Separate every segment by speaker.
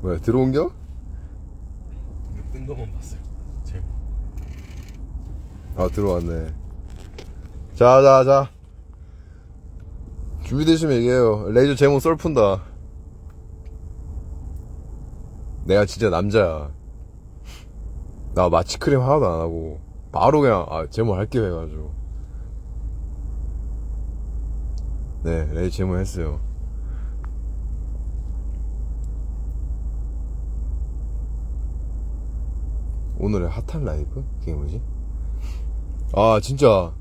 Speaker 1: 뭐야 들어온겨?
Speaker 2: 뜬 것만 봤어요. 제목.
Speaker 1: 아 들어왔네 자자자 준비되시면 얘기해요 레이저 제목 썰 푼다 내가 진짜 남자야 나 마취크림 하나도 안 하고 바로 그냥 아 제목 할게요 해가지고 네 레이저 제목 했어요 오늘의 핫한 라이브? 그게 뭐지? 아 진짜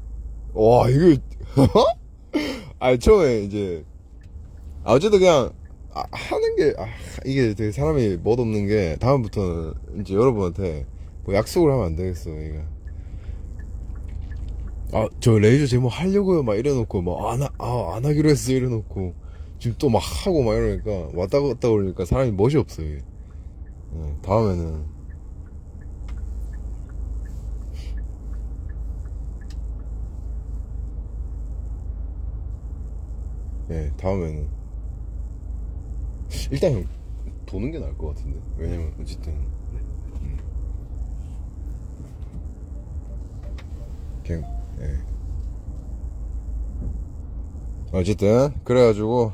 Speaker 1: 와 이게 아 처음에 이제 아 어쨌든 그냥 아, 하는 게 아, 이게 되게 사람이 멋없는 게 다음부터는 이제 여러분한테 뭐 약속을 하면 안 되겠어 이게. 아저 레이저 제목 하려고요. 막 이래놓고 막안안 아, 안 하기로 했어. 이래놓고 지금 또 막 하고 막 이러니까 왔다 갔다 그러니까 사람이 멋이 없어 이게. 네, 다음에는. 네, 다음에는 일단 도는 게 나을 것 같은데 왜냐면 어쨌든 음. 그냥 예. 어쨌든 그래가지고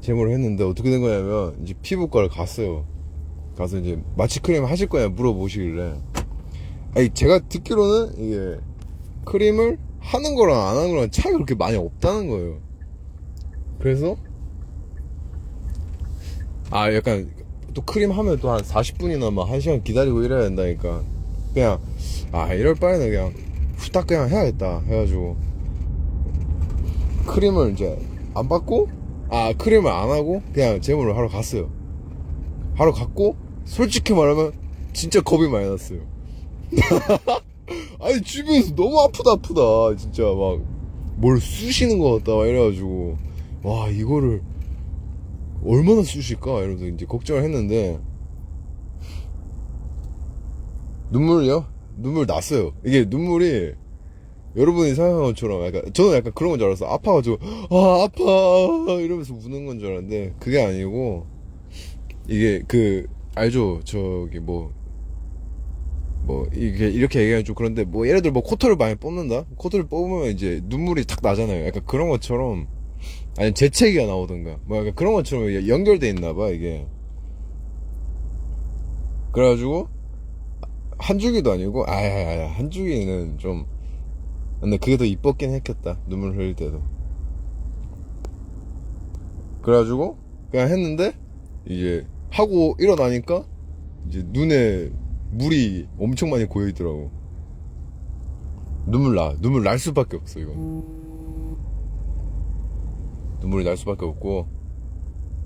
Speaker 1: 제모를 했는데 어떻게 된 거냐면 이제 피부과를 갔어요 가서 이제 마취 크림 하실 거냐 물어보시길래 아니 제가 듣기로는 이게 크림을 하는 거랑 안 하는 거랑 차이가 그렇게 많이 없다는 거예요. 그래서? 아 약간 또 크림 하면 또 한 40분이나 막 1시간 기다리고 이래야 된다니까. 그냥 아 이럴 바에는 그냥 후딱 그냥 해야겠다 해가지고. 크림을 이제 안 받고 아 크림을 안 하고 그냥 제모를 하러 갔어요. 하러 갔고 솔직히 말하면 진짜 겁이 많이 났어요. 아니 주변에서 너무 아프다 아프다. 진짜 막 뭘 쑤시는 것 같다 막 이래가지고 와 이거를 얼마나 쑤실까? 이러면서 이제 걱정을 했는데 눈물이요? 눈물 났어요. 이게 눈물이 여러분이 생각한 것처럼 약간 저는 약간 그런 건 줄 알았어. 아파가지고 아 아파! 이러면서 우는 건 줄 알았는데 그게 아니고 이게 그 알죠? 저기 뭐뭐 이게 이렇게 얘기하면 좀 그런데 뭐 예를 들어 뭐 코털을 많이 뽑는다? 코털을 뽑으면 이제 눈물이 탁 나잖아요. 약간 그런 것처럼 아니 재채기가 나오던가 뭐 약간 그런 것처럼 연결돼 있나 봐 이게 그래가지고 한 주기도 아니고 아야야야 한 주기는 좀 근데 그게 더 이뻤긴 했겠다 눈물 흘릴 때도 그래가지고 그냥 했는데 이제 하고 일어나니까 이제 눈에 물이 엄청 많이 고여 있더라고. 눈물 나. 눈물 날 수밖에 없어, 이거. 눈물이 날 수밖에 없고.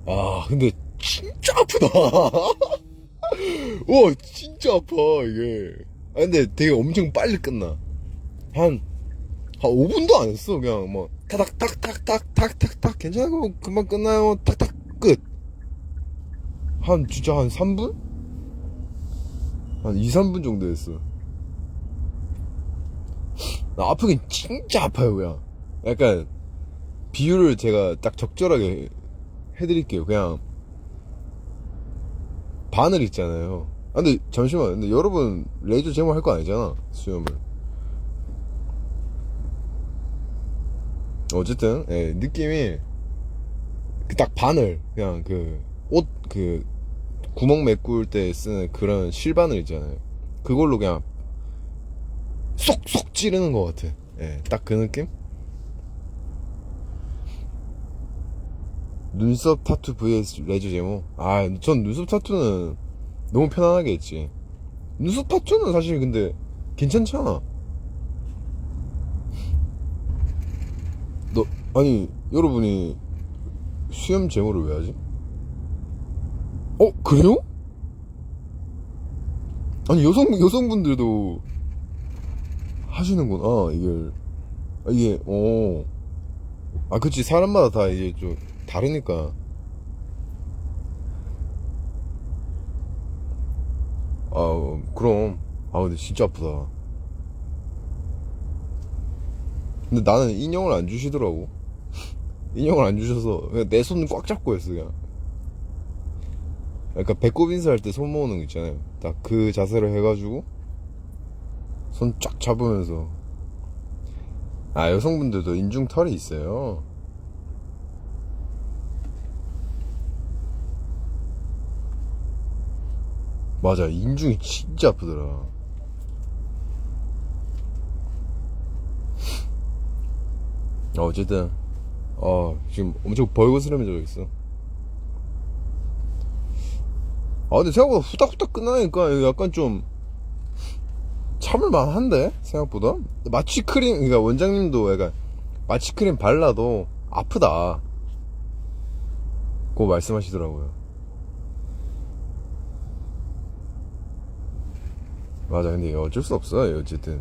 Speaker 1: 아, 근데 진짜 아프다. 와, 진짜 아파, 이게. 아, 근데 되게 엄청 빨리 끝나. 한, 한 5분도 안 했어. 그냥 뭐, 타닥, 탁, 탁, 탁, 탁, 탁, 탁. 괜찮고, 금방 끝나요. 탁, 탁, 끝. 한, 진짜 한 3분? 한 2, 3분 정도 했어. 나 아프긴 진짜 아파요, 그냥. 약간, 비율을 제가 딱 적절하게 해드릴게요. 그냥, 바늘 있잖아요. 아, 근데, 잠시만. 근데 여러분, 레이저 제모 할 거 아니잖아, 수염을. 어쨌든, 예, 느낌이, 그 딱 바늘, 그냥 그, 옷, 그, 구멍 메꿀 때 쓰는 그런 실바늘 있잖아요. 그걸로 그냥 쏙쏙 찌르는 것 같아. 예, 딱 그 느낌? 눈썹 타투 vs 레저 제모. 아, 전 눈썹 타투는 너무 편안하게 했지. 눈썹 타투는 사실 근데 괜찮잖아. 너, 아니, 여러분이 수염 제모를 왜 하지? 어 그래요? 아니 여성 여성분들도 하시는구나 이걸 아, 이게 어아 그치 사람마다 다 이게 좀 다르니까. 아 그럼. 아 근데 진짜 아프다. 근데 나는 인형을 안 주시더라고. 인형을 안 주셔서 그냥 내 손 꽉 잡고 했어 그냥. 약간 배꼽 인사할 때 손 모으는 거 있잖아요. 딱 그 자세를 해가지고 손 쫙 잡으면서. 아 여성분들도 인중 털이 있어요. 맞아. 인중이 진짜 아프더라. 어, 어쨌든 어 지금 엄청 벌거스름해져 있어. 아 근데 생각보다 후딱후딱 끝나니까 약간 좀 참을만 한데? 생각보다? 마취 크림 그러니까 원장님도 약간 마취 크림 발라도 아프다. 그거 말씀하시더라고요 맞아 근데 어쩔 수 없어 어쨌든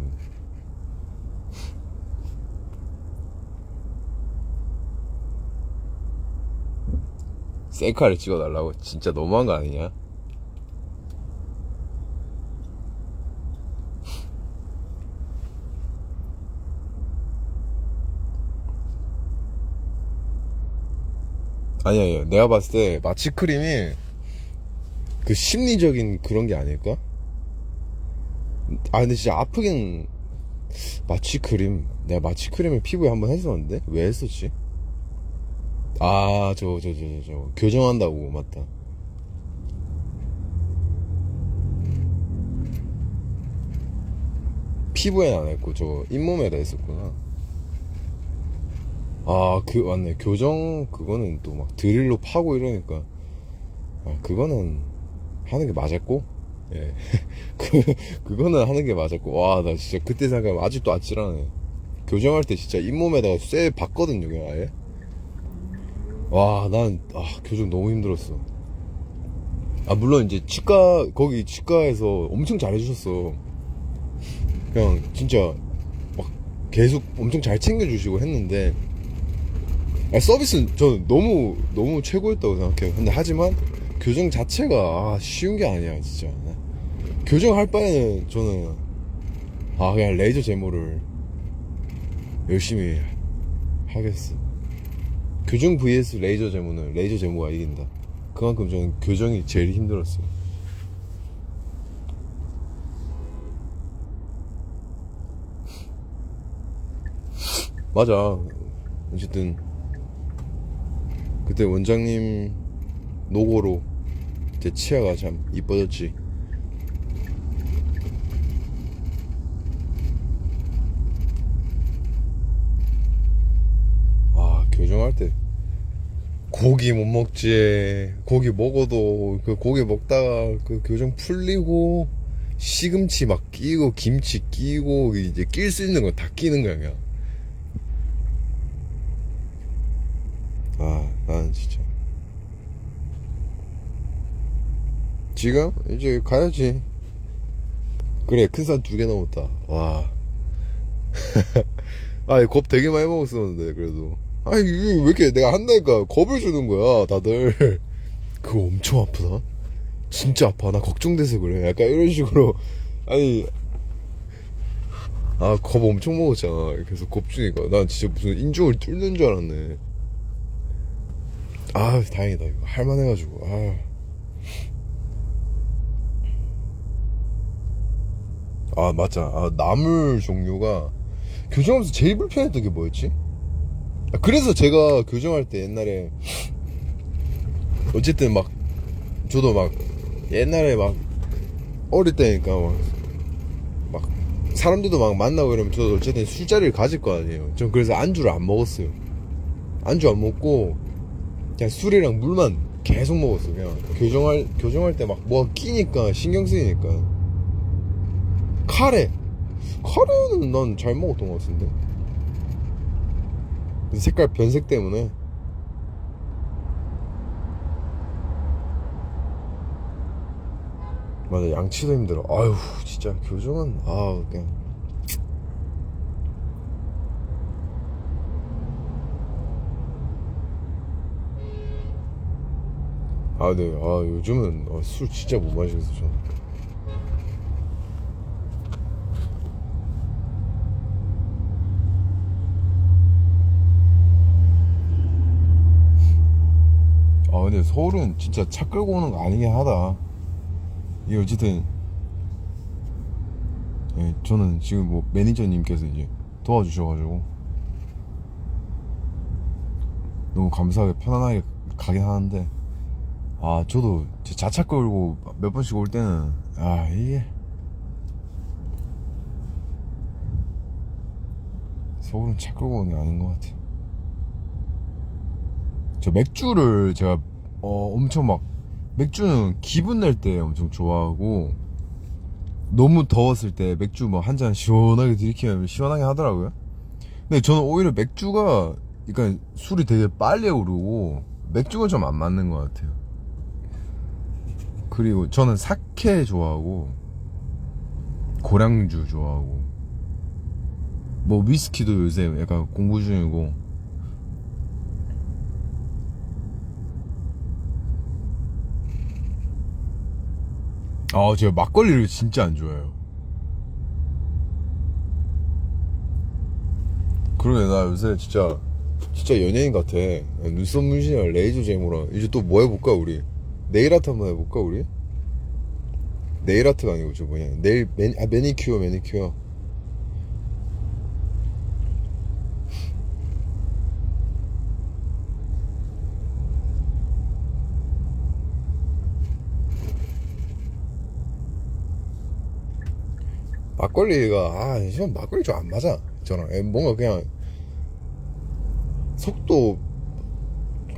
Speaker 1: 셀카를 찍어달라고 진짜 너무한 거 아니냐? 아니 아니요 내가 봤을 때 마취 크림이 그 심리적인 그런 게 아닐까? 아 근데 진짜 아프긴 마취 크림. 내가 마취 크림을 피부에 한번 했었는데? 왜 했었지? 아 저 저 저 저 저 교정한다고 맞다. 피부에는 안 했고 저 잇몸에다 했었구나. 아 그 맞네. 교정 그거는 또 막 드릴로 파고 이러니까. 아 그거는 하는 게 맞았고 예 그, 그거는 하는 게 맞았고 와 나 진짜 그때 생각하면 아직도 아찔하네 교정할 때 진짜 잇몸에다가 쇠 봤거든요 그냥 아예 와, 난, 아, 교정 너무 힘들었어. 아, 물론 이제 치과, 거기 치과에서 엄청 잘해주셨어. 그냥, 진짜, 막, 계속 엄청 잘 챙겨주시고 했는데, 아, 서비스는 저는 너무, 너무 최고였다고 생각해요. 근데 하지만, 교정 자체가, 아, 쉬운 게 아니야, 진짜. 교정할 바에는 저는, 아, 그냥 레이저 제모를 열심히 하겠어. 교정 vs 레이저 제모는 레이저 제모가 이긴다. 그만큼 저는 교정이 제일 힘들었어요. 맞아. 어쨌든 그때 원장님 노고로 제 치아가 참 이뻐졌지. 아 교정할 때 고기 못 먹지. 고기 먹어도 그 고기 먹다가 그 교정 풀리고 시금치 막 끼고 김치 끼고 이제 낄 수 있는 거 다 끼는 거야 그냥. 아 나는 진짜. 지금? 이제 가야지. 그래 큰 산 두개 넘었다. 와. 아이 겁 되게 많이 먹었었는데 그래도 아니 왜 이렇게 내가 한다니까 겁을 주는 거야 다들? 그거 엄청 아프다? 진짜 아파. 나 걱정돼서 그래. 약간 이런 식으로. 아니 아 겁 엄청 먹었잖아. 그래서 겁 주니까. 난 진짜 무슨 인중을 뚫는 줄 알았네. 아 다행이다. 이거 할만해가지고. 아. 아 맞아. 아, 나물 종류가 교정하면서 제일 불편했던 게 뭐였지? 아, 그래서 제가 교정할 때 옛날에 어쨌든 막 저도 막 옛날에 막 어릴 때니까 막, 막 사람들도 막 만나고 이러면 저도 어쨌든 술자리를 가질 거 아니에요. 전 그래서 안주를 안 먹었어요. 안주 안 먹고 그냥 술이랑 물만 계속 먹었어. 그냥 교정할 교정할 때 막 뭐가 끼니까 신경 쓰이니까 카레 카레는 난 잘 먹었던 것 같은데. 그 색깔 변색 때문에 맞아 양치도 힘들어 아유 진짜 교정은 아 그냥 아, 네. 아, 요즘은 어, 술 진짜 못 마시겠어, 저는. 근데 서울은 진짜 차 끌고 오는 거 아니긴 하다. 이게 어쨌든 예, 저는 지금 뭐 매니저님께서 이제 도와주셔가지고 너무 감사하게 편안하게 가긴 하는데 아 저도 제 자차 끌고 몇 번씩 올 때는 아 이게 서울은 차 끌고 오는 게 아닌 것 같아. 저 맥주를 제가 어 엄청 막 맥주는 기분 낼 때 엄청 좋아하고 너무 더웠을 때 맥주 뭐 한 잔 시원하게 들이키면 시원하게 하더라고요. 근데 저는 오히려 맥주가 그러니까 술이 되게 빨리 오르고 맥주가 좀 안 맞는 것 같아요. 그리고 저는 사케 좋아하고 고량주 좋아하고 뭐 위스키도 요새 약간 공부 중이고 아 제가 막걸리를 진짜 안 좋아해요. 그러게 나 요새 진짜 진짜 연예인 같아. 눈썹 문신이랑 레이저 제모랑 이제 또 뭐 해볼까 우리? 네일 아트 한번 해볼까 우리? 네일 아트가 아니고 저 뭐냐. 네일 매니, 아 매니큐어 매니큐어 막걸리가 아 저는 막걸리 좀 안 맞아. 저랑 에, 뭔가 그냥 속도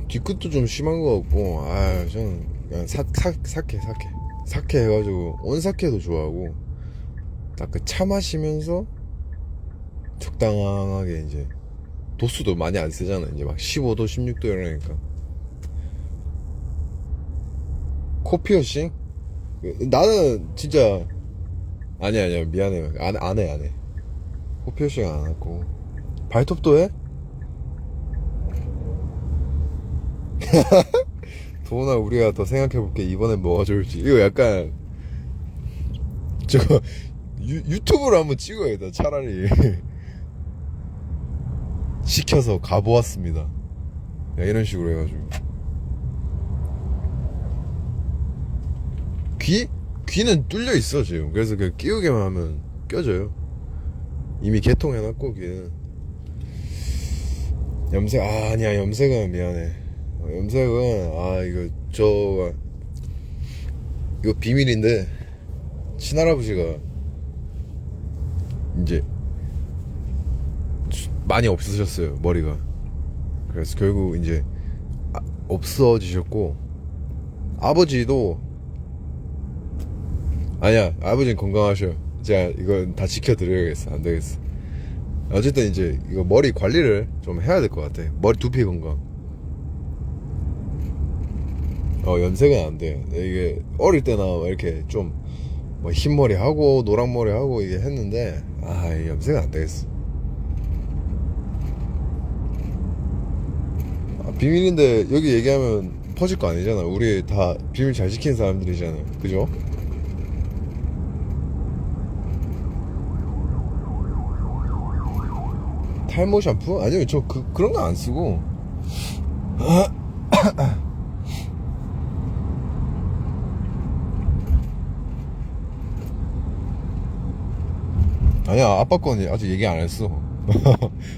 Speaker 1: 뒤끝도 좀 심한 것 같고 아 저는 그냥 사, 사, 사케 사케 사케 해가지고 온사케도 좋아하고 딱 그 차 마시면서 적당하게 이제 도수도 많이 안 쓰잖아. 이제 막 15도 16도 이러니까. 코피어싱? 나는 진짜 아니야 아니야 미안해 안, 안 해, 안 해. 코피어싱 안 하고. 발톱도 해? 도훈아 우리가 더 생각해볼게. 이번엔 뭐가 좋을지. 이거 약간 저거 유, 유튜브로 한번 찍어야겠다 차라리. 시켜서 가보았습니다. 야, 이런 식으로 해가지고. 귀? 귀는 뚫려 있어 지금. 그래서 그 끼우기만 하면 껴져요. 이미 개통해놨고 귀는. 염색 아 아니야. 염색은 미안해. 어, 염색은 아 이거 저 이거 비밀인데 친할아버지가 이제 수- 많이 없으셨어요 머리가. 그래서 결국 이제 아- 없어지셨고 아버지도 아니야 아버지는 건강하셔. 제가 이건 다 지켜드려야겠어. 안 되겠어. 어쨌든 이제 이거 머리 관리를 좀 해야 될 것 같아. 머리 두피 건강. 어 염색은 안돼. 이게 어릴 때나 막 이렇게 좀 뭐 흰머리 하고 노랑머리 하고 이게 했는데 아이 염색은 안 되겠어. 아, 비밀인데 여기 얘기하면 퍼질 거 아니잖아. 우리 다 비밀 잘 지키는 사람들이잖아. 그죠? 탈모 샴푸? 아니요 저 그, 그런 거 안 쓰고. 아니야 아빠 건 아직 얘기 안 했어.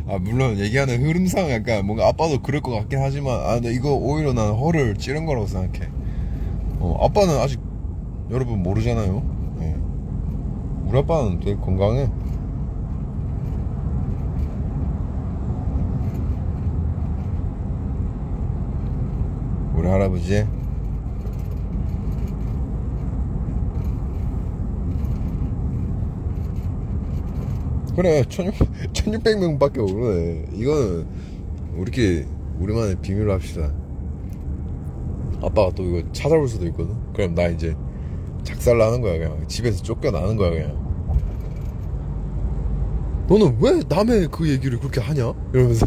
Speaker 1: 아 물론 얘기하는 흐름상 약간 뭔가 아빠도 그럴 것 같긴 하지만 아 근데 이거 오히려 난 허를 찌른 거라고 생각해. 어 아빠는 아직 여러분 모르잖아요. 예. 우리 아빠는 되게 건강해 우리 할아버지 그래 1600, 1600명 밖에 모르네. 이거는 우리끼리 우리만의 비밀로 합시다. 아빠가 또 이거 찾아볼 수도 있거든. 그럼 나 이제 작살 나는 거야 그냥. 집에서 쫓겨나는 거야 그냥. 너는 왜 남의 그 얘기를 그렇게 하냐? 이러면서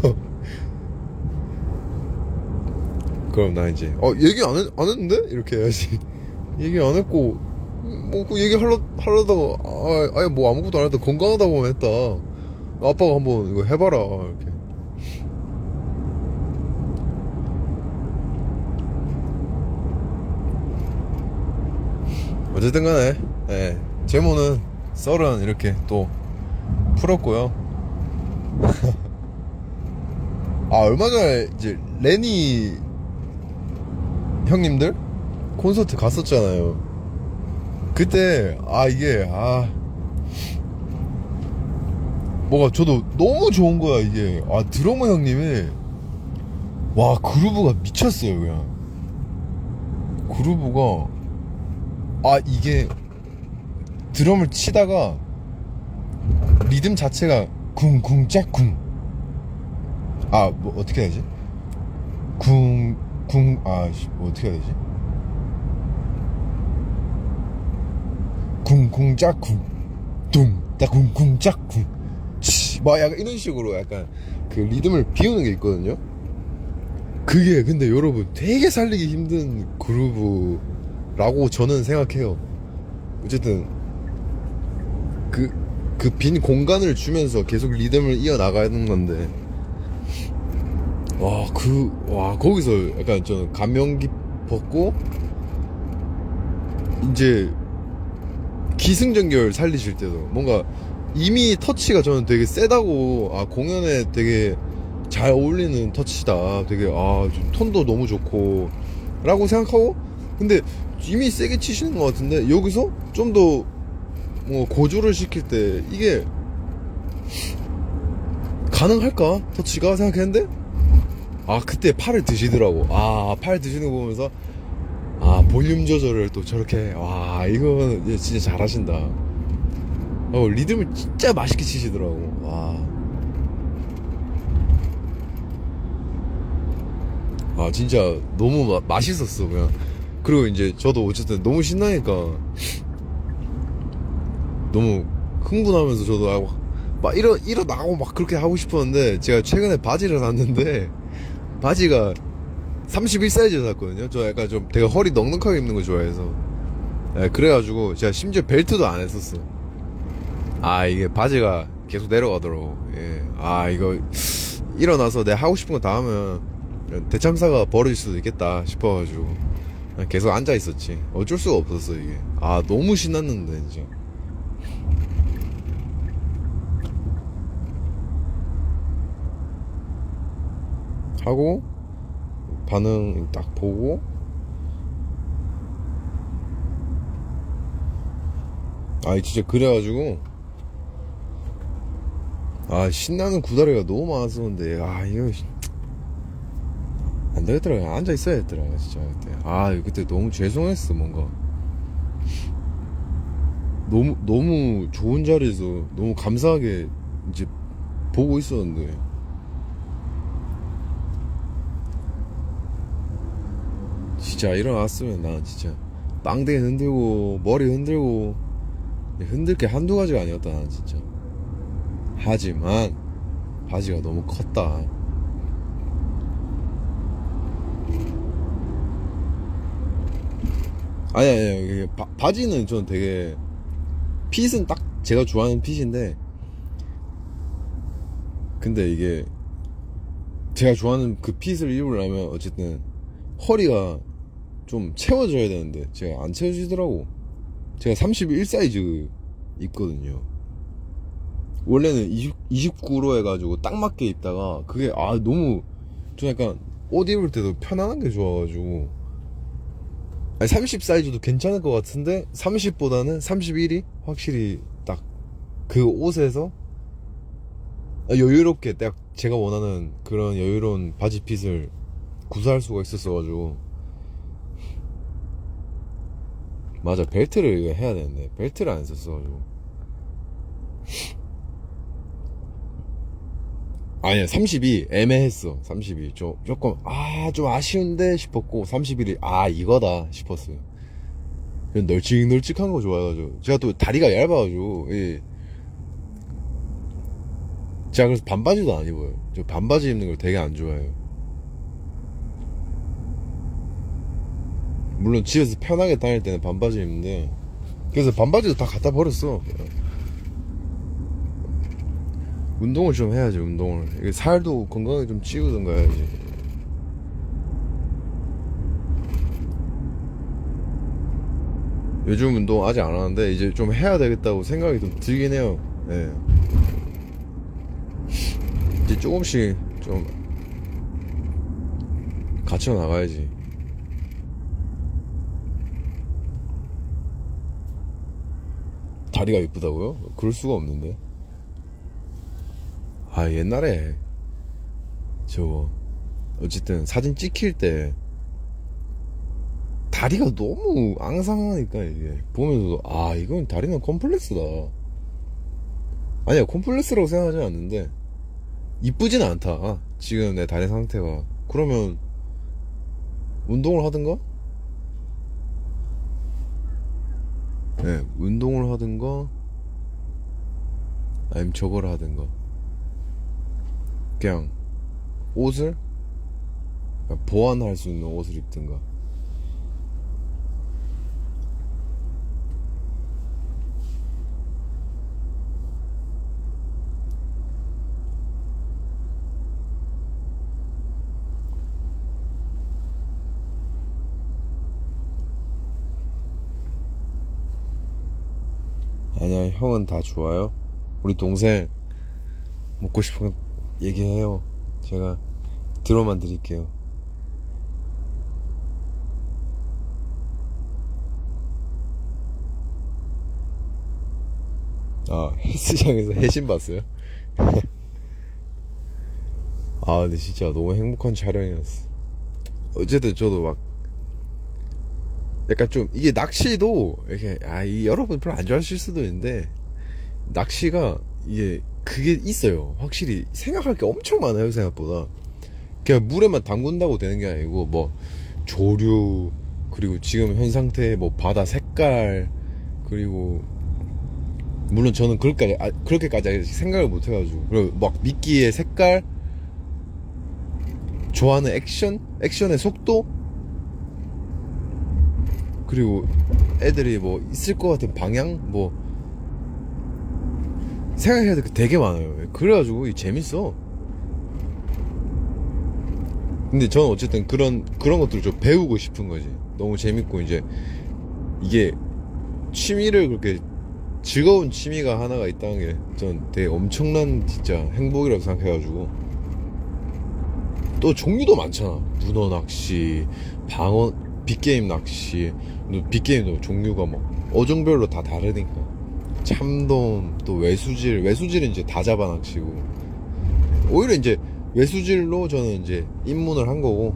Speaker 1: 그럼 나 이제 어 얘기 안, 했, 안 했는데? 이렇게 해야지. 얘기 안 했고 뭐그 얘기 하려 하려다가 아, 아예 뭐 아무것도 안 했다. 건강하다고만 했다. 아빠가 한번 이거 해봐라. 이렇게. 어쨌든 간에 네, 제모는 썰은 이렇게 또 풀었고요. 아 얼마 전에 이제 레니 형님들 콘서트 갔었잖아요. 그때 아 이게 아. 뭐가 저도 너무 좋은 거야 이게. 아 드러머 형님이 와 그루브가 미쳤어요 그냥. 그루브가 아 이게 드럼을 치다가 리듬 자체가 쿵쿵 짝쿵. 아뭐 어떻게 해야 되지? 쿵 쿵아 뭐 어떻게 해야 되지? 쿵쿵 짝쿵 둥 따 쿵쿵 짝쿵 막 약간 이런 식으로 약간 그 리듬을 비우는 게 있거든요. 그게 근데 여러분 되게 살리기 힘든 그루브라고 저는 생각해요. 어쨌든 그 그 빈 공간을 주면서 계속 리듬을 이어나가는 건데 와 그 와 거기서 약간 저는 감명 깊었고 이제 기승전결 살리실 때도 뭔가 이미 터치가 저는 되게 세다고 아 공연에 되게 잘 어울리는 터치다. 되게 아좀 톤도 너무 좋고 라고 생각하고 근데 이미 세게 치시는 것 같은데 여기서 좀 더 뭐 고조를 시킬 때 이게 가능할까? 터치가 생각했는데 아 그때 팔을 드시더라고. 아 팔 드시는 거 보면서 아 볼륨 조절을 또 저렇게 와 이거 진짜 잘하신다. 어 리듬을 진짜 맛있게 치시더라고. 와. 아 진짜 너무 마- 맛있었어 그냥. 그리고 이제 저도 어쨌든 너무 신나니까 너무 흥분하면서 저도 아, 막- 막 일어 일어나고 막 그렇게 하고 싶었는데 제가 최근에 바지를 샀는데 바지가 31 사이즈 샀거든요. 저 약간 좀 되게 허리 넉넉하게 입는 거 좋아해서 예, 그래가지고 제가 심지어 벨트도 안 했었어. 아 이게 바지가 계속 내려가더라고. 예. 아 이거 일어나서 내가 하고 싶은 거 다 하면 대참사가 벌어질 수도 있겠다 싶어가지고 계속 앉아 있었지. 어쩔 수가 없었어 이게. 아 너무 신났는데 진짜. 하고 반응 딱 보고 아 진짜 그래가지고 아 신나는 구다리가 너무 많았었는데 아 이거 씨- 안 되겠더라 앉아 있어야 했더라 진짜 그때. 아 그때 너무 죄송했어 뭔가. 너무 너무 좋은 자리에서 너무 감사하게 이제 보고 있었는데 진짜 일어났으면 난 진짜 빵댕이 흔들고 머리 흔들고 흔들 게 한두 가지가 아니었다 난 진짜. 하지만 바지가 너무 컸다. 아니 아니 이게 바, 바지는 전 되게 핏은 딱 제가 좋아하는 핏인데 근데 이게 제가 좋아하는 그 핏을 입으려면 어쨌든 허리가 좀 채워져야 되는데 제가 안 채워지더라고. 제가 31 사이즈 입거든요. 원래는 20, 29로 해가지고 딱 맞게 입다가 그게 아 너무 좀 약간 옷 입을 때도 편안한 게 좋아가지고. 아니 30 사이즈도 괜찮을 것 같은데 30보다는 31이 확실히 딱 그 옷에서 아, 여유롭게 딱 제가 원하는 그런 여유로운 바지 핏을 구사할 수가 있었어가지고 맞아 벨트를 해야 되는데. 벨트를 안 썼어가지고. 아니야 32 애매했어. 32 좀, 조금 아 좀 아쉬운데 싶었고 31이 아 이거다 싶었어요. 그냥 널찍널찍한 거 좋아해가지고. 제가 또 다리가 얇아가지고 예. 제가 그래서 반바지도 안 입어요. 저 반바지 입는 걸 되게 안 좋아해요 물론 집에서 편하게 다닐 때는 반바지 입는데 그래서 반바지도 다 갖다 버렸어 운동을 좀 해야지 운동을 살도 건강하게 좀 찌우든가 해야지 요즘 운동 아직 안 하는데 이제 좀 해야 되겠다고 생각이 좀 들긴 해요. 예. 이제 조금씩 좀 갖춰 나가야지. 다리가 이쁘다고요? 그럴 수가 없는데. 아 옛날에 저거 어쨌든 사진 찍힐 때 다리가 너무 앙상하니까 이게 보면서도 아 이건 다리는 콤플렉스다 아니야 콤플렉스라고 생각하지 않는데 이쁘진 않다 지금 내 다리 상태가 그러면 운동을 하든가 네 운동을 하든가 아니면 저거를 하든가 그냥 옷을? 그냥 보완할 수 있는 옷을 입든가 아니야 형은 다 좋아요? 우리 동생 먹고 싶은 거 얘기해요. 제가 들어만 드릴게요. 아 헬스장에서 해신 봤어요? 아 근데 진짜 너무 행복한 촬영이었어. 어쨌든 저도 막 약간 좀 이게 낚시도 이렇게 아 이 여러분 별로 안 좋아하실 수도 있는데 낚시가 이게 그게 있어요. 확실히 생각할 게 엄청 많아요 생각보다. 그냥 물에만 담근다고 되는 게 아니고 뭐 조류 그리고 지금 현 상태의 뭐 바다 색깔 그리고 물론 저는 그렇게까지 아, 그렇게까지 생각을 못 해가지고. 그리고 막 미끼의 색깔 좋아하는 액션? 액션의 속도 그리고 애들이 뭐 있을 것 같은 방향? 뭐 생각해야 될 게 되게 많아요. 그래가지고 이 재밌어. 근데 저는 어쨌든 그런 그런 것들을 좀 배우고 싶은 거지. 너무 재밌고 이제 이게 취미를 그렇게 즐거운 취미가 하나가 있다는 게 전 되게 엄청난 진짜 행복이라고 생각해가지고. 또 종류도 많잖아. 문어 낚시 방어 빅게임 낚시 빅게임도 종류가 막 어종별로 다 다르니까. 참돔 또 외수질 외수질은 이제 다 잡아 낚시고. 오히려 이제 외수질로 저는 이제 입문을 한 거고.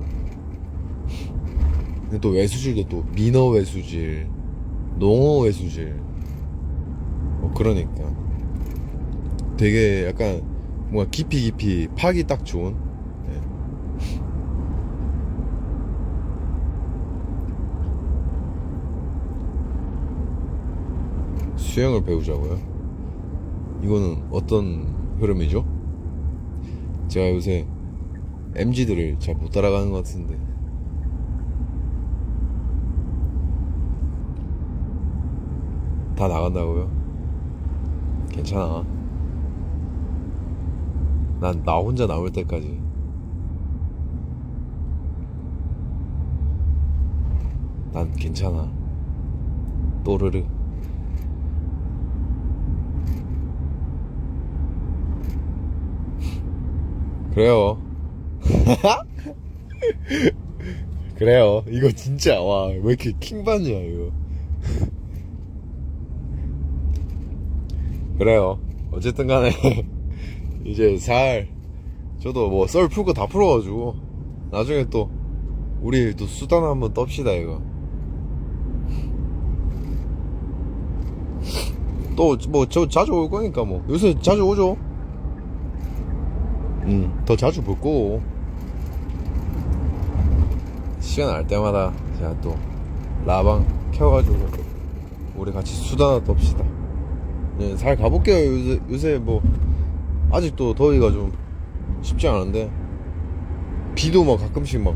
Speaker 1: 근데 또 외수질도 또 민어 외수질 농어 외수질 뭐 그러니까. 되게 약간 뭔가 깊이 깊이 파기 딱 좋은 예. 수영을 배우자고요? 이거는 어떤 흐름이죠? 제가 요새 MG들을 잘 못 따라가는 것 같은데 다 나간다고요? 괜찮아 난 나 혼자 남을 때까지 난 괜찮아 또르르 그래요. 그래요. 이거 진짜 와 왜 이렇게 킹받냐 이거. 그래요. 어쨌든 간에 이제 살 저도 뭐 썰 풀고 다 풀어가지고 나중에 또 우리 또 수단 한번 떱시다 이거. 또 뭐 저 자주 올 거니까 뭐 요새 자주 오죠. 응, 더 자주 볼 거고. 시간 날 때마다 제가 또 라방 켜가지고 우리 같이 수다나 떱시다. 네, 잘 가볼게요. 요새, 요새 뭐 아직도 더위가 좀 쉽지 않은데 비도 막 가끔씩 막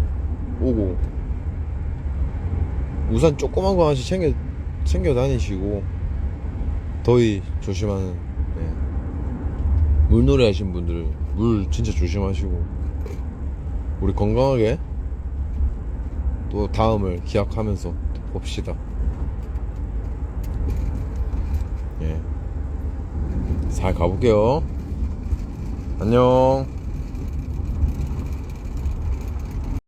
Speaker 1: 오고 우산 조그만 거 하나씩 챙겨 챙겨 다니시고 더위 조심하는 네. 물놀이 하신 분들 물 진짜 조심하시고 우리 건강하게 또 다음을 기약하면서 봅시다. 예. 잘 가볼게요. 안녕.